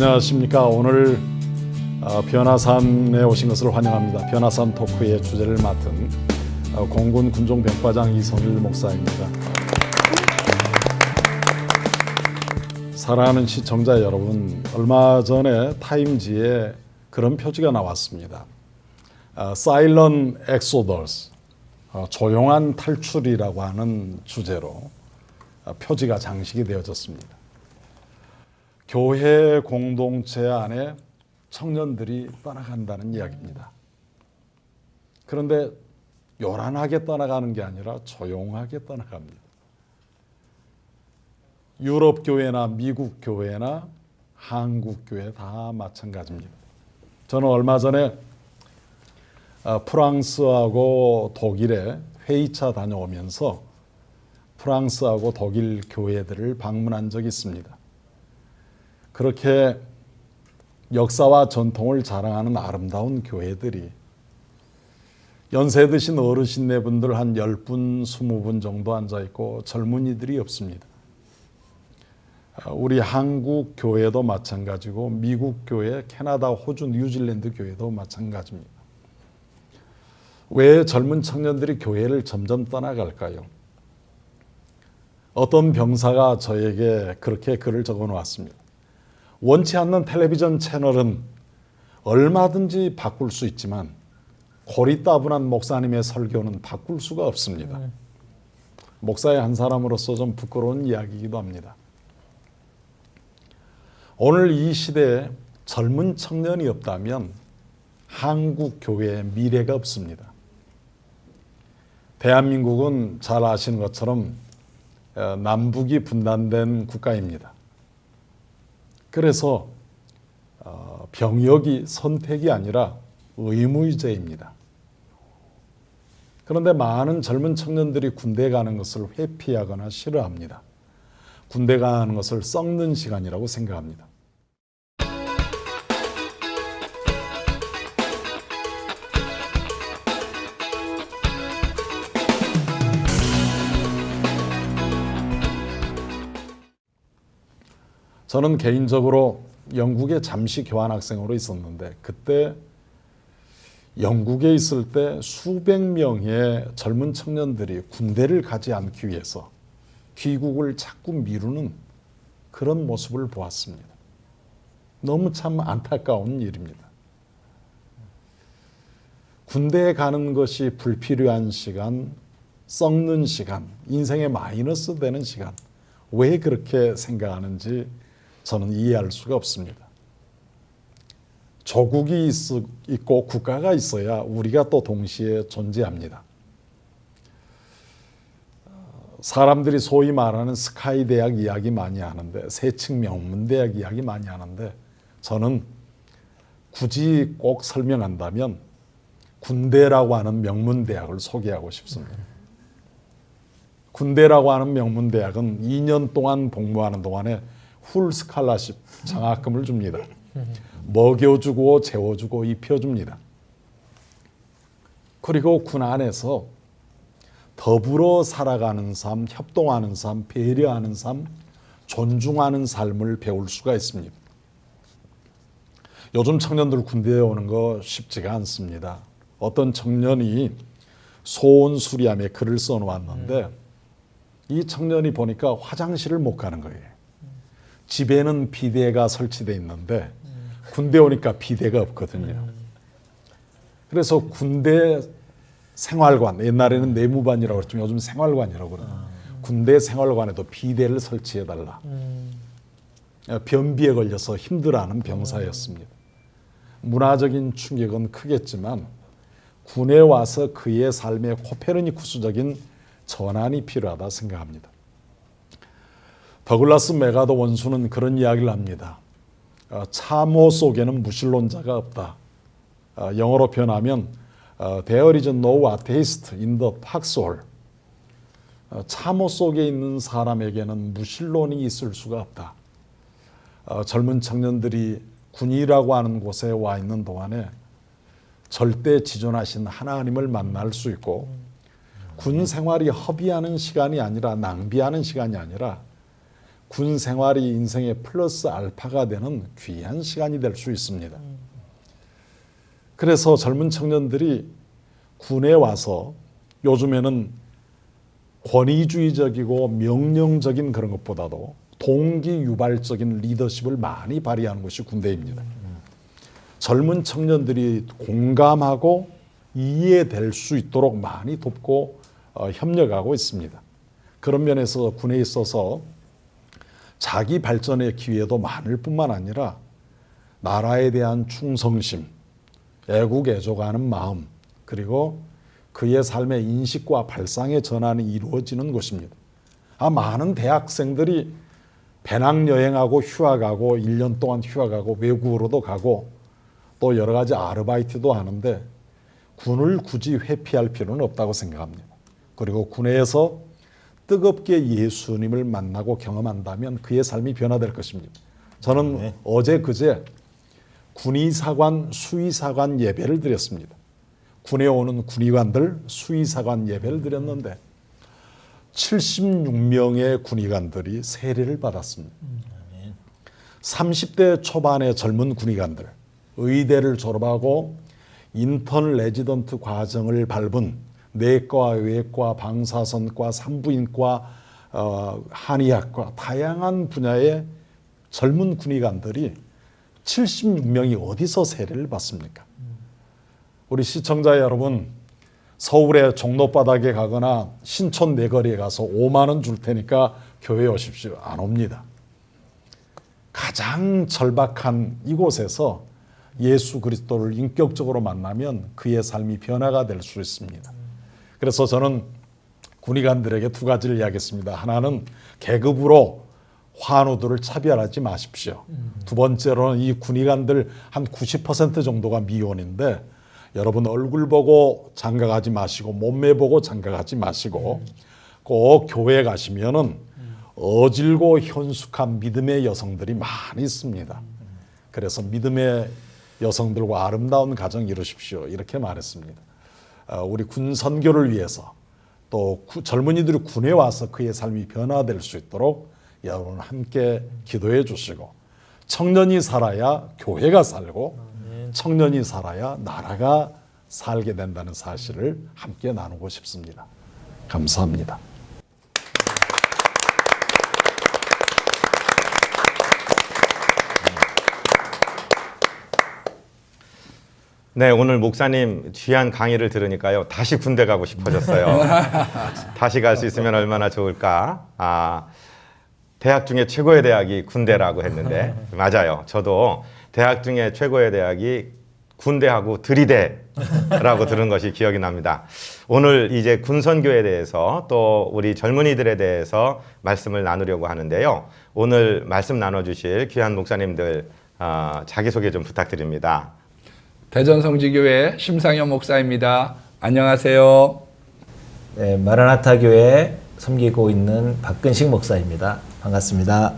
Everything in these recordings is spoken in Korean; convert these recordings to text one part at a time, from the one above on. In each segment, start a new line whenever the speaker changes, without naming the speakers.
안녕하십니까. 오늘 어, 변화산에 오신 것을 환영합니다. 변화산 토크의 주제를 맡은 어, 공군 군종 병과장 이성일 목사입니다. 사랑하는 시청자 여러분, 얼마 전에 타임지에 그런 표지가 나왔습니다. 어, Silent Exodus, 어, 조용한 탈출이라고 하는 주제로 어, 표지가 장식이 되어졌습니다. 교회 공동체 안에 청년들이 떠나간다는 이야기입니다. 그런데 요란하게 떠나가는 게 아니라 조용하게 떠나갑니다. 유럽 교회나 미국 교회나 한국 교회 다 마찬가지입니다. 저는 얼마 전에 어, 프랑스하고 독일에 회의차 다녀오면서 프랑스하고 독일 교회들을 방문한 적이 있습니다. 그렇게 역사와 전통을 자랑하는 아름다운 교회들이 연세 드신 어르신네 분들 한 10분, 20분 정도 앉아 있고 젊은이들이 없습니다. 아, 우리 한국 교회도 마찬가지고 미국 교회, 캐나다, 호주, 뉴질랜드 교회도 마찬가지입니다. 왜 젊은 청년들이 교회를 점점 떠나갈까요? 어떤 병사가 저에게 그렇게 글을 적어 놓았습니다. 원치 않는 텔레비전 채널은 얼마든지 바꿀 수 있지만 고리 따분한 목사님의 설교는 바꿀 수가 없습니다. 목사의 한 사람으로서 좀 부끄러운 이야기이기도 합니다. 오늘 이 시대에 젊은 청년이 없다면 한국 교회의 미래가 없습니다. 대한민국은 잘 아시는 것처럼 어, 남북이 분단된 국가입니다. 그래서 어, 병역이 선택이 아니라 의무제입니다. 그런데 많은 젊은 청년들이 군대 가는 것을 회피하거나 싫어합니다. 군대 가는 것을 썩는 시간이라고 생각합니다. 저는 개인적으로 영국에 잠시 교환학생으로 있었는데 그때 영국에 있을 때 수백 명의 젊은 청년들이 군대를 가지 않기 위해서 귀국을 자꾸 미루는 그런 모습을 보았습니다. 너무 참 안타까운 일입니다. 군대에 가는 것이 불필요한 시간, 썩는 시간, 인생의 마이너스 되는 시간, 왜 그렇게 생각하는지 저는 이해할 수가 없습니다. 조국이 있고 국가가 있어야 우리가 또 동시에 존재합니다. 사람들이 소위 말하는 스카이 대학 이야기 많이 하는데 세층 명문 대학 이야기 많이 하는데 저는 굳이 꼭 설명한다면 군대라고 하는 명문 대학을 소개하고 싶습니다. 군대라고 하는 명문 대학은 2년 동안 복무하는 동안에 풀 스칼라십 장학금을 줍니다. 먹여주고 재워주고 입혀줍니다. 그리고 군 안에서 더불어 살아가는 삶, 협동하는 삶, 배려하는 삶, 존중하는 삶을 배울 수가 있습니다. 요즘 청년들 군대에 오는 거 쉽지가 않습니다. 어떤 청년이 소원 수리함에 글을 써놓았는데 이 청년이 보니까 화장실을 못 가는 거예요. 집에는 비대가 설치돼 있는데 군대 오니까 비대가 없거든요. 그래서 군대 생활관 옛날에는 내무반이라고 그랬지만 요즘 생활관이라고 그러요 군대 생활관에도 비대를 설치해 달라. 변비에 걸려서 힘들어하는 병사였습니다. 문화적인 충격은 크겠지만 군에 와서 그의 삶의 코페르니쿠스적인 전환이 필요하다 생각합니다. 더글라스 메가더 원수는 그런 이야기를 합니다. 어, 참호 속에는 무신론자가 없다. 어, 영어로 표현하면 어, There is no atheist in the foxhole. 참호 속에 있는 사람에게는 무신론이 있을 수가 없다. 젊은 청년들이 군이라고 하는 곳에 와 있는 동안에 절대 지존하신 하나님을 만날 수 있고 군 생활이 허비하는 시간이 아니라 낭비하는 시간이 아니라 군 생활이 인생의 플러스 알파가 되는 귀한 시간이 될 수 있습니다. 그래서 젊은 청년들이 군에 와서 요즘에는 권위주의적이고 명령적인 그런 것보다도 동기 유발적인 리더십을 많이 발휘하는 것이 군대입니다. 젊은 청년들이 공감하고 이해될 수 있도록 많이 돕고 어, 협력하고 있습니다. 그런 면에서 군에 있어서 자기 발전의 기회도 많을 뿐만 아니라 나라에 대한 충성심, 애국 애족하는 마음, 그리고 그의 삶의 인식과 발상의 전환이 이루어지는 곳입니다. 아, 많은 대학생들이 배낭여행하고 휴학하고 1년 동안 휴학하고 외국으로도 가고 또 여러 가지 아르바이트도 하는데 군을 굳이 회피할 필요는 없다고 생각합니다. 그리고 군에서 뜨겁게 예수님을 만나고 경험한다면 그의 삶이 변화될 것입니다. 저는 어제 그제 군의사관 수의사관 예배를 드렸습니다. 군에 오는 군의관들 수의사관 예배를 드렸는데 76명의 군의관들이 세례를 받았습니다. 30대 초반의 젊은 군의관들 의대를 졸업하고 인턴 레지던트 과정을 밟은 내과, 외과, 방사선과, 산부인과, 어, 한의학과 다양한 분야의 젊은 군의관들이 76명이 어디서 세례를 받습니까? 우리 시청자 여러분, 서울의 종로바닥에 가거나 신촌 내거리에 가서 5만 원 줄 테니까 교회 오십시오. 안 옵니다. 가장 절박한 이곳에서 예수 그리스도를 인격적으로 만나면 그의 삶이 변화가 될 수 있습니다. 그래서 저는 군의관들에게 두 가지를 이야기했습니다. 하나는 계급으로 환우들을 차별하지 마십시오. 두 번째로는 이 군의관들 한 90% 정도가 미혼인데 여러분 얼굴 보고 장가가지 마시고 몸매 보고 장가가지 마시고 꼭 교회 가시면은 어질고 현숙한 믿음의 여성들이 많이 있습니다. 그래서 믿음의 여성들과 아름다운 가정 이루십시오. 이렇게 말했습니다. 어, 우리 군 선교를 위해서 또 구- 젊은이들이 군에 와서 그의 삶이 변화될 수 있도록 여러분 함께 기도해 주시고 청년이 살아야 교회가 살고 청년이 살아야 나라가 살게 된다는 사실을 함께 나누고 싶습니다. 감사합니다.
네, 오늘 목사님 귀한 강의를 들으니까요. 다시 군대 가고 싶어졌어요. 다시 갈 수 있으면 얼마나 좋을까? 아, 대학 중에 최고의 대학이 군대라고 했는데 맞아요. 저도 대학 중에 최고의 대학이 군대하고 들이대라고 들은 것이 기억이 납니다. 오늘 이제 군선교에 대해서 또 우리 젊은이들에 대해서 말씀을 나누려고 하는데요. 오늘 말씀 나눠주실 귀한 목사님들 어, 자기소개 좀 부탁드립니다.
대전성지교회 심상현 목사입니다. 안녕하세요.
네, 마라나타 교회 섬기고 있는 박근식 목사입니다. 반갑습니다.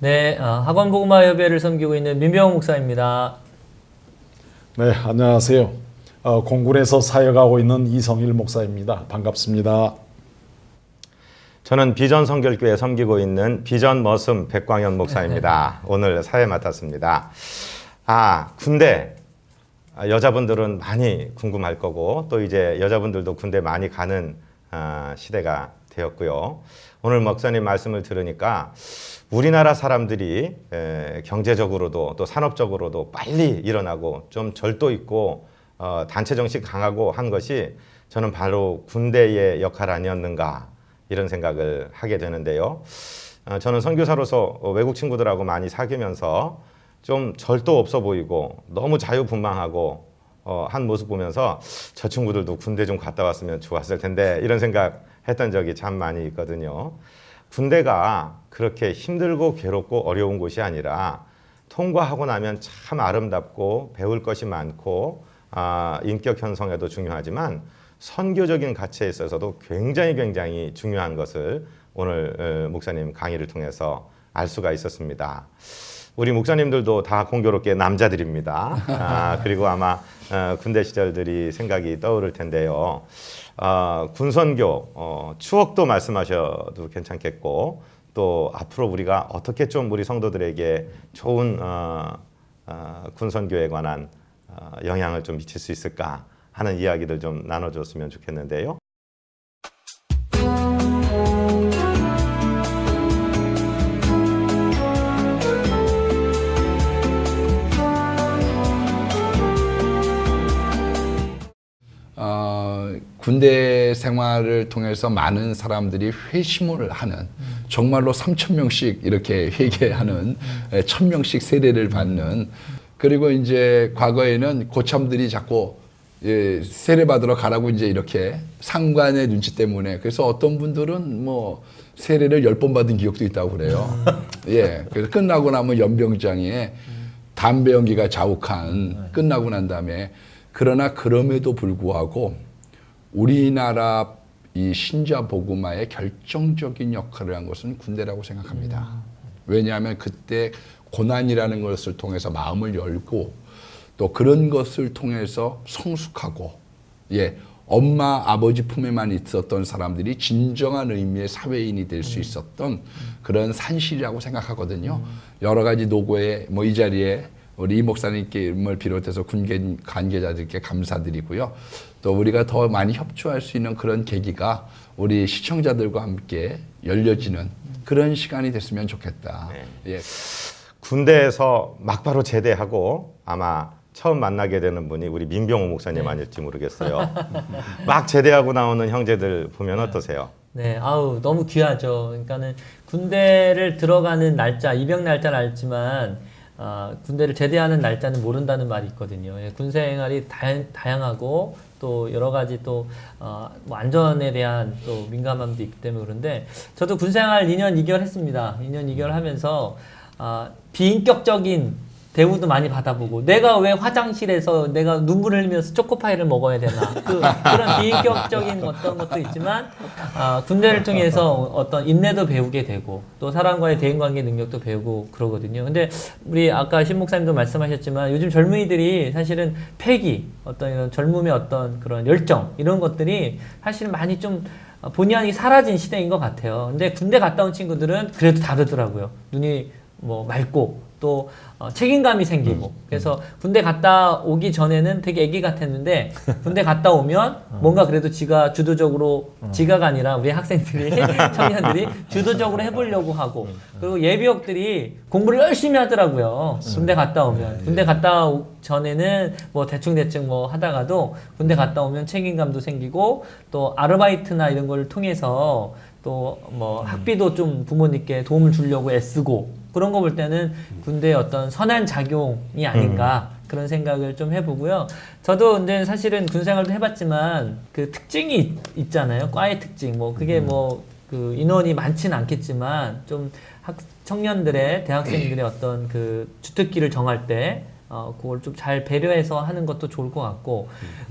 네, 어, 학원 복음화 협회를 섬기고 있는 민병호 목사입니다.
네, 안녕하세요. 어, 공군에서 사역하고 있는 이성일 목사입니다. 반갑습니다.
저는 비전 성결교회 섬기고 있는 비전 머슴 백광현 목사입니다. 오늘 사회 맡았습니다. 아, 군대. 아, 여자분들은 많이 궁금할 거고 또 이제 여자분들도 군대 많이 가는 아, 시대가 되었고요. 오늘 목사님 말씀을 들으니까 우리나라 사람들이 에, 경제적으로도 또 산업적으로도 빨리 일어나고 좀 절도 있고 어, 단체 정신 강하고 한 것이 저는 바로 군대의 역할 아니었는가 이런 생각을 하게 되는데요. 어, 저는 선교사로서 어, 외국 친구들하고 많이 사귀면서 좀 절도 없어 보이고 너무 자유분방하고 어, 한 모습 보면서 저 친구들도 군대 좀 갔다 왔으면 좋았을 텐데 이런 생각 했던 적이 참 많이 있거든요. 군대가 그렇게 힘들고 괴롭고 어려운 곳이 아니라 통과하고 나면 참 아름답고 배울 것이 많고 아, 인격 형성에도 중요하지만 선교적인 가치에 있어서도 굉장히 굉장히 중요한 것을 오늘 어, 목사님 강의를 통해서 알 수가 있었습니다. 우리 목사님들도 다 공교롭게 남자들입니다. 아, 그리고 아마 어, 군대 시절들이 생각이 떠오를 텐데요. 어, 군선교 어, 추억도 말씀하셔도 괜찮겠고 또 앞으로 우리가 어떻게 좀 우리 성도들에게 좋은 어, 어, 군선교에 관한 어, 영향을 좀 미칠 수 있을까 하는 이야기들 좀 나눠줬으면 좋겠는데요.
어, 군대 생활을 통해서 많은 사람들이 회심을 하는 정말로 3천 명씩 이렇게 회개하는 에, 1천 명씩 세례를 받는 그리고 이제 과거에는 고참들이 자꾸 예, 세례 받으러 가라고 이제 이렇게 상관의 눈치 때문에 그래서 어떤 분들은 뭐 세례를 열 번 받은 기억도 있다고 그래요. 예, 그래서 끝나고 나면 연병장에 담배 연기가 자욱한 끝나고 난 다음에 그러나 그럼에도 불구하고 우리나라 이 신자 복음화의 결정적인 역할을 한 것은 군대라고 생각합니다. 왜냐하면 그때 고난이라는 것을 통해서 마음을 열고 또 그런 것을 통해서 성숙하고 예 엄마 아버지 품에만 있었던 사람들이 진정한 의미의 사회인이 될 수 있었던 그런 산실이라고 생각하거든요. 여러 가지 노고에 뭐 이 자리에 우리 이 목사님을 비롯해서 군계 관계자들께 감사드리고요. 또 우리가 더 많이 협조할 수 있는 그런 계기가 우리 시청자들과 함께 열려지는 그런 시간이 됐으면 좋겠다. 예.
군대에서 막바로 제대하고 아마 처음 만나게 되는 분이 우리 민병호 목사님 아닐지 모르겠어요. 막 제대하고 나오는 형제들 보면 어떠세요?
네, 아우 너무 귀하죠. 그러니까는 군대를 들어가는 날짜, 입영 날짜는 알지만 아, 군대를 제대하는 날짜는 모른다는 말이 있거든요. 예, 군 생활이 다양, 다양하고 또 여러 가지 또 어, 뭐 안전에 대한 또 민감함도 있기 때문에 그런데 저도 군 생활 2년 2개월 했습니다. 2년 2개월 하면서 아, 비인격적인 대우도 많이 받아보고 내가 왜 화장실에서 내가 눈물을 흘리면서 초코파이를 먹어야 되나 그, 그런 비인격적인 어떤 것도 있지만 아, 군대를 통해서 어떤 인내도 배우게 되고 또 사람과의 대인관계 능력도 배우고 그러거든요. 근데 우리 아까 신 목사님도 말씀하셨지만 요즘 젊은이들이 사실은 패기 어떤 이런 젊음의 어떤 그런 열정 이런 것들이 사실은 많이 좀 본의 아니게 사라진 시대인 것 같아요. 근데 군대 갔다 온 친구들은 그래도 다르더라고요. 눈이 뭐 맑고 또 어, 책임감이 생기고. 그래서 군대 갔다 오기 전에는 되게 애기 같았는데 군대 갔다 오면 뭔가 그래도 지가 주도적으로 지가가 아니라 우리 학생들이 청년들이 주도적으로 해보려고 하고. 그리고 예비역들이 공부를 열심히 하더라고요. 군대 갔다 오면. 군대 갔다 오- 전에는 뭐 대충 대충 뭐 하다가도 군대 갔다 오면 책임감도 생기고 또 아르바이트나 이런 걸 통해서 또뭐 학비도 좀 부모님께 도움을 주려고 애쓰고 그런 거 볼 때는 군대의 어떤 선한 작용이 아닌가 그런 생각을 좀 해보고요. 저도 근데 사실은 군 생활도 해봤지만 그 특징이 있- 있잖아요. 과의 특징. 뭐 그게 뭐그 인원이 많지는 않겠지만 좀 학, 청년들의 대학생들의 어떤 그 주특기를 정할 때 어, 그걸 좀 잘 배려해서 하는 것도 좋을 것 같고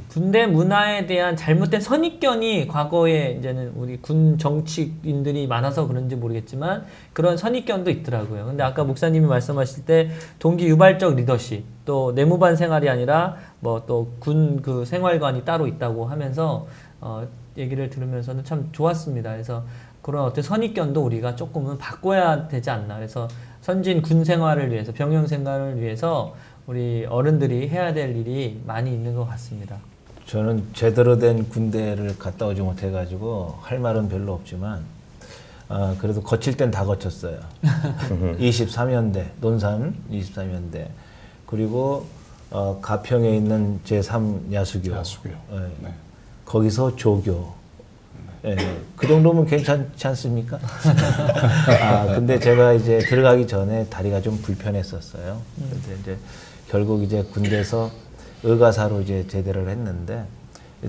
군대 문화에 대한 잘못된 선입견이 과거에 이제는 우리 군 정치인들이 많아서 그런지 모르겠지만 그런 선입견도 있더라고요. 근데 아까 목사님이 말씀하실 때 동기 유발적 리더십 또 내무반 생활이 아니라 뭐 또 군 그 생활관이 따로 있다고 하면서 어, 얘기를 들으면서는 참 좋았습니다. 그래서 그런 어떤 선입견도 우리가 조금은 바꿔야 되지 않나. 그래서 선진 군 생활을 위해서 병영 생활을 위해서 우리 어른들이 해야 될 일이 많이 있는 것 같습니다.
저는 제대로 된 군대를 갔다 오지 못해가지고 할 말은 별로 없지만 아, 그래도 거칠 땐 다 거쳤어요. 23연대 논산 23연대 그리고 어, 가평에 있는 제3 야수교,
야수교.
예,
네.
거기서 조교. 예, 그 정도면 괜찮지 않습니까? 아, 근데 제가 이제 들어가기 전에 다리가 좀 불편했었어요. 근데 이제 결국 이제 군대에서 의가사로 이제 제대를 했는데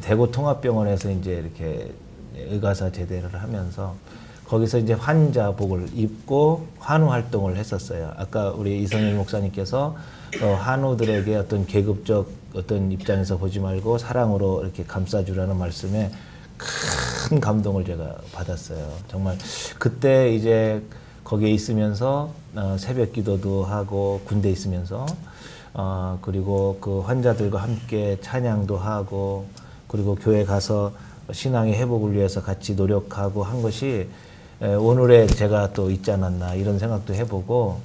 대구 통합병원에서 이제 이렇게 의가사 제대를 하면서 거기서 이제 환자복을 입고 환우 활동을 했었어요. 아까 우리 이성일 목사님께서 어, 한우들에게 어떤 계급적 어떤 입장에서 보지 말고 사랑으로 이렇게 감싸주라는 말씀에 큰 감동을 제가 받았어요. 정말 그때 이제 거기에 있으면서 어, 새벽 기도도 하고 군대 에 있으면서 어, 그리고 그 환자들과 함께 찬양도 하고 그리고 교회 가서 신앙의 회복을 위해서 같이 노력하고 한 것이 에, 오늘에 제가 또 있지 않았나 이런 생각도 해보고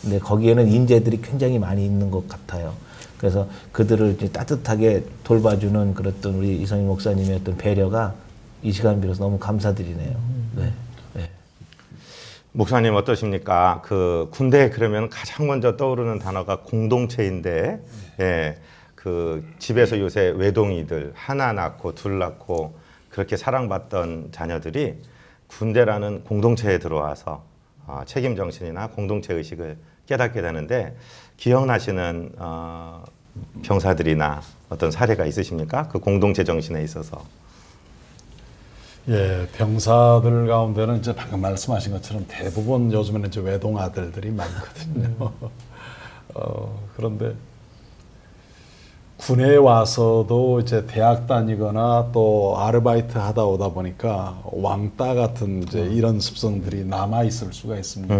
근데 거기에는 인재들이 굉장히 많이 있는 것 같아요. 그래서 그들을 이제 따뜻하게 돌봐주는 그런 우리 이성희 목사님의 어떤 배려가 이 시간 빌어서 너무 감사드리네요. 네. 네.
목사님 어떠십니까? 그 군대 그러면 가장 먼저 떠오르는 단어가 공동체인데, 예, 그 집에서 요새 외동이들 하나 낳고 둘 낳고 그렇게 사랑받던 자녀들이 군대라는 공동체에 들어와서 어, 책임 정신이나 공동체 의식을 깨닫게 되는데 기억나시는 어, 병사들이나 어떤 사례가 있으십니까? 그 공동체 정신에 있어서.
예, 병사들 가운데는 이제 방금 말씀하신 것처럼 대부분 요즘에는 이제 외동 아들들이 많거든요. 어, 그런데 군에 와서도 이제 대학 다니거나 또 아르바이트 하다 오다 보니까 왕따 같은 이제 이런 습성들이 남아 있을 수가 있습니다.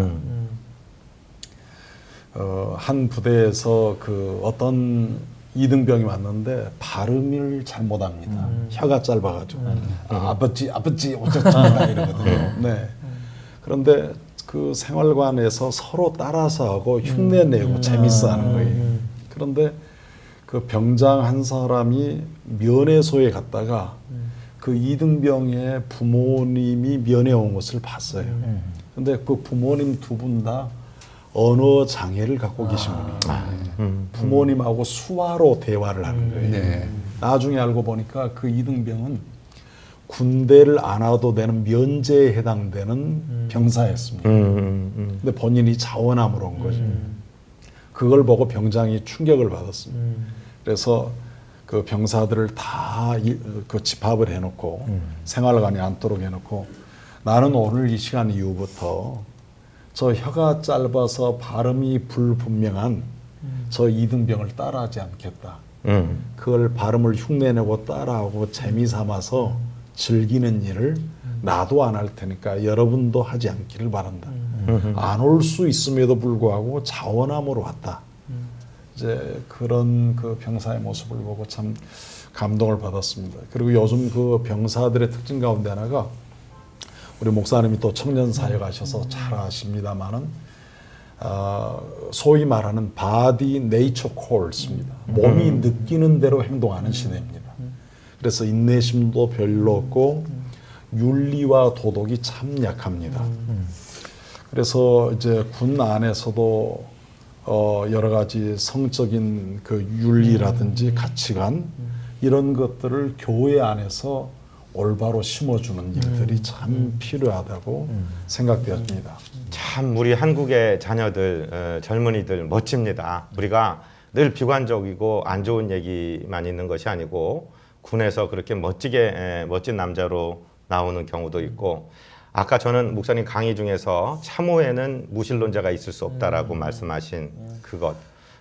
어, 한 부대에서 그 어떤 이등병이 왔는데 발음을 잘 못합니다. 혀가 짧아가지고 아, 아버지 아버지 어쩌다 이러거든요. 네. 그런데 그 생활관에서 서로 따라서 하고 흉내내고 재밌어하는 거예요. 그런데 그 병장 한 사람이 면회소에 갔다가 그 이등병의 부모님이 면회 온 것을 봤어요. 근데 그 부모님 두 분 다 언어 장애를 갖고 계신 분이에요. 부모님하고 수화로 대화를 하는 거예요.
네.
나중에 알고 보니까 그 이등병은 군대를 안 와도 되는 면제에 해당되는 병사였습니다.
음, 음,
근데 본인이 자원함으로 온 거죠. 그걸 보고 병장이 충격을 받았습니다. 그래서 그 병사들을 다 그 집합을 해놓고 생활관에 앉도록 해놓고 나는 오늘 이 시간 이후부터 저 혀가 짧아서 발음이 불분명한 저 이등병을 따라하지 않겠다.
음,
그걸 발음을 흉내내고 따라하고 재미 삼아서 즐기는 일을 나도 안 할 테니까 여러분도 하지 않기를 바란다. 안올 수 있음에도 불구하고 자원함으로 왔다. 이제 그런 그 병사의 모습을 보고 참 감동을 받았습니다. 그리고 요즘 그 병사들의 특징 가운데 하나가 우리 목사님이 또 청년 사역 하셔서 잘 아십니다만은 아, 소위 말하는 바디 네이처 콜스입니다. 몸이 느끼는 대로 행동하는 시대입니다. 그래서 인내심도 별로 없고 윤리와 도덕이 참 약합니다. 그래서 이제 군 안에서도 어 여러 가지 성적인 그 윤리라든지 가치관 이런 것들을 교회 안에서 올바로 심어주는 일들이 참 필요하다고 생각되었습니다.
참 우리 한국의 자녀들, 어, 젊은이들 멋집니다. 우리가 늘 비관적이고 안 좋은 얘기만 있는 것이 아니고 군에서 그렇게 멋지게 에, 멋진 남자로 나오는 경우도 있고 아까 저는 목사님 강의 중에서 참호에는 무신론자가 있을 수 없다라고 말씀하신 그것.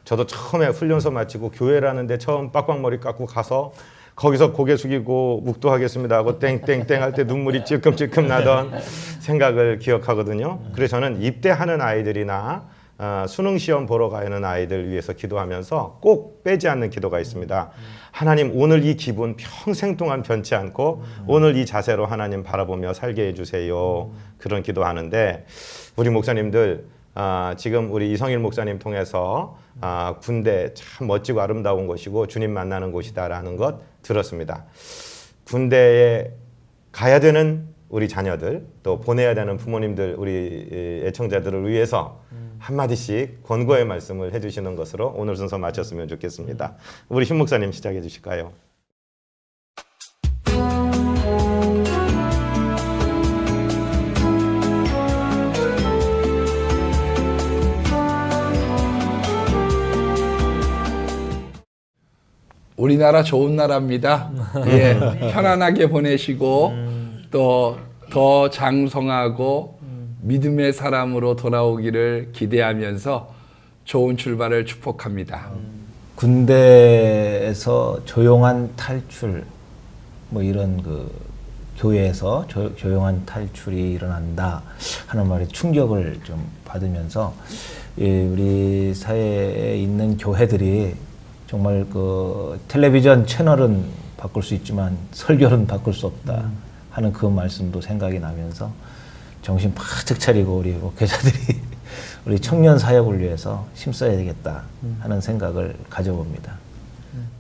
저도 처음에 훈련소 마치고 교회라는데 처음 빡빡머리 깎고 가서 거기서 고개 숙이고 묵도하겠습니다 하고 땡땡땡 할 때 눈물이 찔끔찔끔 나던 생각을 기억하거든요. 그래서 저는 입대하는 아이들이나 어, 수능 시험 보러 가는 아이들 위해서 기도하면서 꼭 빼지 않는 기도가 있습니다. 하나님 오늘 이 기분 평생 동안 변치 않고 오늘 이 자세로 하나님 바라보며 살게 해주세요. 그런 기도하는데 우리 목사님들 아, 지금 우리 이성일 목사님 통해서 아, 군대 참 멋지고 아름다운 곳이고 주님 만나는 곳이다라는 것 들었습니다. 군대에 가야 되는 우리 자녀들 또 보내야 되는 부모님들 우리 애청자들을 위해서 한마디씩 권고의 말씀을 해주시는 것으로 오늘 순서 마쳤으면 좋겠습니다. 우리 신 목사님 시작해 주실까요?
우리나라 좋은 나라입니다. 예, 편안하게 보내시고 또 더 장성하고 믿음의 사람으로 돌아오기를 기대하면서 좋은 출발을 축복합니다.
군대에서 조용한 탈출 뭐 이런 그 교회에서 조, 조용한 탈출이 일어난다 하는 말에 충격을 좀 받으면서 이 우리 사회에 있는 교회들이 정말 그 텔레비전 채널은 바꿀 수 있지만 설교는 바꿀 수 없다 하는 그 말씀도 생각이 나면서 정신 바짝 차리고 우리 목회자들이 우리 청년 사역을 위해서 힘써야 되겠다 하는 생각을 가져봅니다.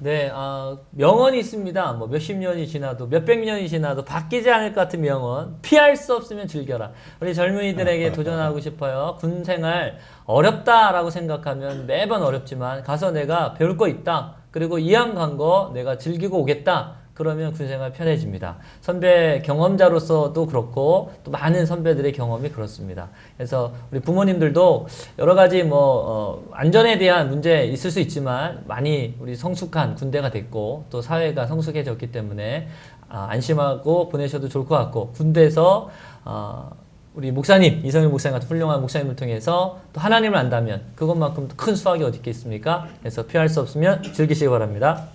네, 아, 명언이 있습니다. 뭐 몇십 년이 지나도 몇백 년이 지나도 바뀌지 않을 것 같은 명언. 피할 수 없으면 즐겨라. 우리 젊은이들에게 도전하고 싶어요. 군 생활 어렵다라고 생각하면 매번 어렵지만 가서 내가 배울 거 있다. 그리고 이왕 간 거 내가 즐기고 오겠다. 그러면 군생활 편해집니다. 선배 경험자로서도 그렇고 또 많은 선배들의 경험이 그렇습니다. 그래서 우리 부모님들도 여러 가지 뭐 어, 안전에 대한 문제 있을 수 있지만 많이 우리 성숙한 군대가 됐고 또 사회가 성숙해졌기 때문에 아, 안심하고 보내셔도 좋을 것 같고 군대에서 어, 우리 목사님 이성일 목사님 같은 훌륭한 목사님을 통해서 또 하나님을 안다면 그것만큼 큰 수확이 어디 있겠습니까? 그래서 피할 수 없으면 즐기시기 바랍니다.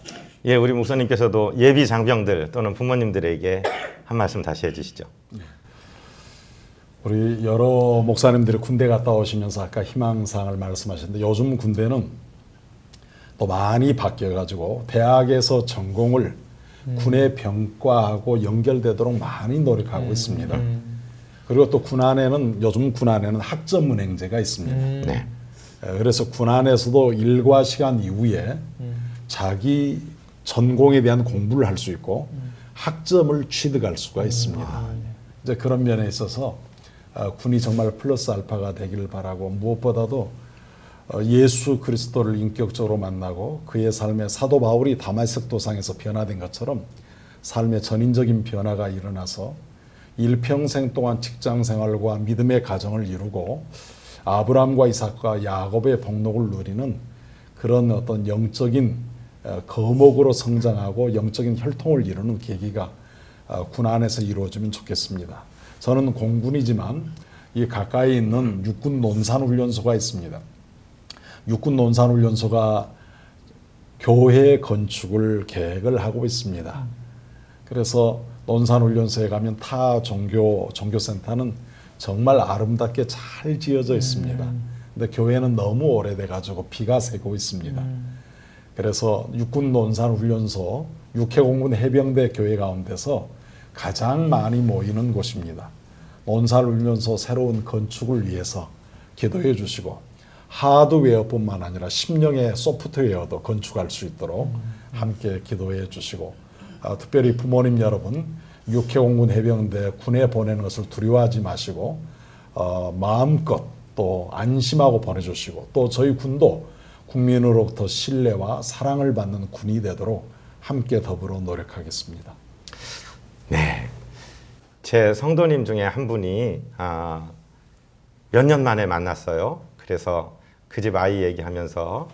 예, 우리 목사님께서도 예비 장병들 또는 부모님들에게 한 말씀 다시 해주시죠.
우리 여러 목사님들이 군대 갔다 오시면서 아까 희망사항을 말씀하셨는데 요즘 군대는 또 많이 바뀌어가지고 대학에서 전공을 군의 병과하고 연결되도록 많이 노력하고 있습니다. 그리고 또 군안에는 요즘 군안에는 학점 은행제가 있습니다.
네.
에, 그래서 군안에서도 일과 시간 이후에 자기 전공에 대한 공부를 할 수 있고 학점을 취득할 수가 있습니다. 이제 그런 면에 있어서 어, 군이 정말 플러스 알파가 되기를 바라고 무엇보다도 어, 예수 그리스도를 인격적으로 만나고 그의 삶에 사도 바울이 다마색 도상에서 변화된 것처럼 삶의 전인적인 변화가 일어나서 일평생 동안 직장 생활과 믿음의 가정을 이루고 아브라함과 이삭과 야곱의 복록을 누리는 그런 어떤 영적인 어, 거목으로 성장하고 영적인 혈통을 이루는 계기가 어, 군 안에서 이루어지면 좋겠습니다. 저는 공군이지만 이 가까이 있는 육군 논산훈련소가 있습니다. 육군 논산훈련소가 교회 건축을 계획을 하고 있습니다. 그래서 논산훈련소에 가면 타 종교 종교센터는 정말 아름답게 잘 지어져 있습니다. 근데 교회는 너무 오래돼 가지고 비가 새고 있습니다. 그래서 육군 논산 훈련소 육해공군 해병대 교회 가운데서 가장 많이 모이는 곳입니다. 논산 훈련소 새로운 건축을 위해서 기도해 주시고 하드웨어뿐만 아니라 심령의 소프트웨어도 건축할 수 있도록 함께 기도해 주시고 아, 특별히 부모님 여러분 육해공군 해병대 군에 보내는 것을 두려워하지 마시고 어, 마음껏 또 안심하고 보내주시고 또 저희 군도 국민으로부터 신뢰와 사랑을 받는 군이 되도록 함께 더불어 노력하겠습니다.
네. 제 성도님 중에 한 분이 아, 몇 년 만에 만났어요. 그래서 그 집 아이 얘기하면서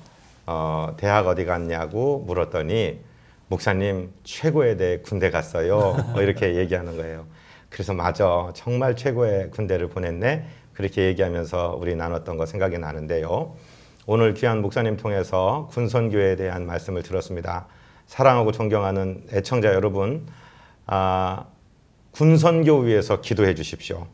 어, 대학 어디 갔냐고 물었더니 목사님 최고의 대 군대 갔어요. 뭐 이렇게 얘기하는 거예요. 그래서 맞아 정말 최고의 군대를 보냈네. 그렇게 얘기하면서 우리 나눴던 거 생각이 나는데요. 오늘 귀한 목사님 통해서 군선교에 대한 말씀을 들었습니다. 사랑하고 존경하는 애청자 여러분, 아, 군선교 위해서 기도해 주십시오.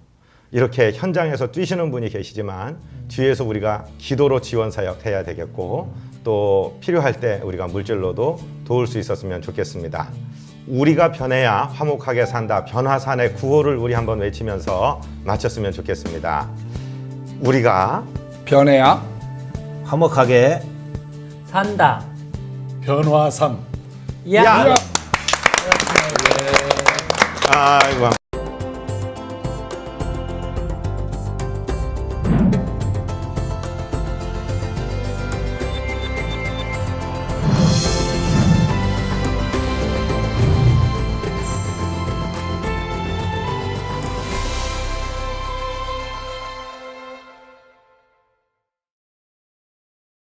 이렇게 현장에서 뛰시는 분이 계시지만 뒤에서 우리가 기도로 지원 사역 해야 되겠고 또 필요할 때 우리가 물질로도 도울 수 있었으면 좋겠습니다. 우리가 변해야 화목하게 산다. 변화산의 구호를 우리 한번 외치면서 마쳤으면 좋겠습니다. 우리가
변해야
화목하게
산다.
변화산
야.
아이고